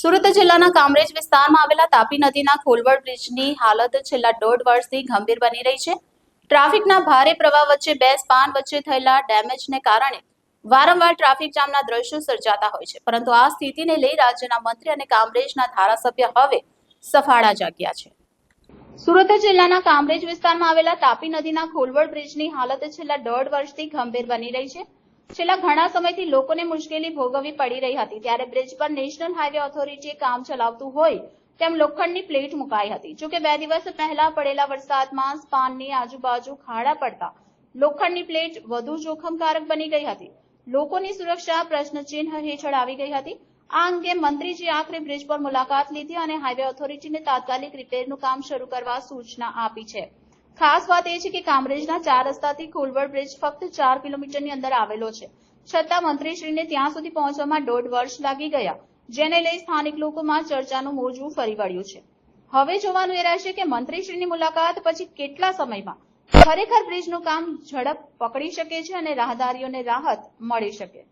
સુરત જિલ્લાના કામરેજ વિસ્તારમાં આવેલા તાપી નદીના ખોલવડ બ્રિજની હાલત છેલ્લા દોઢ વર્ષથી ગંભીર બની રહી છે. ટ્રાફિકના ભારે પ્રવાહ વચ્ચે બે સ્પાન વચ્ચે થયેલા ડેમેજને કારણે વારંવાર ટ્રાફિક જામના દ્રશ્યો સર્જાતા હોય છે. પરંતુ આ સ્થિતિને લઈ રાજ્યના મંત્રી અને કામરેજના ધારાસભ્ય હવે સફાળા જાગ્યા છે. સુરત જિલ્લાના કામરેજ વિસ્તારમાં આવેલા તાપી નદીના ખોલવડ બ્રિજની હાલત છેલ્લા દોઢ વર્ષથી ગંભીર બની રહી છે. છેલ્લા ઘણા સમયથી લોકોને મુશ્કેલી ભોગવવી પડી રહી હતી. ત્યારે બ્રિજ પર નેશનલ હાઈવે ઓથોરિટીએ કામ ચલાવતું હોય તેમ લોખંડની પ્લેટ મુકાઈ હતી. જોકે બે દિવસ પહેલા પડેલા વરસાદમાં સ્પાનની આજુબાજુ ખાડા પડતા લોખંડની પ્લેટ વધુ જોખમકારક બની ગઈ હતી. લોકોની સુરક્ષા પ્રશ્નચિહ્ન હેઠળ આવી ગઈ હતી. આ અંગે મંત્રીજી આખરે બ્રિજ પર મુલાકાત લીધી અને હાઈવે ઓથોરિટીને તાત્કાલિક રિપેરનું કામ શરૂ કરવા સૂચના આપી છે. ખાસ વાત એ છે કે કામરેજના ચાર રસ્તાથી ખોલવડ બ્રિજ ફક્ત ચાર કિલોમીટરની અંદર આવેલો છે. છતાં મંત્રીશ્રીને ત્યાં સુધી પહોંચવામાં દોઢ વર્ષ લાગી ગયા, જેને લઈ સ્થાનિક લોકોમાં ચર્ચાનું મોજું ફરી વળ્યું છે. હવે જોવાનું એ રહેશે કે મંત્રીશ્રીની મુલાકાત પછી કેટલા સમયમાં ખરેખર બ્રિજનું કામ ઝડપ પકડી શકે છે અને રાહદારીઓને રાહત મળી શકે.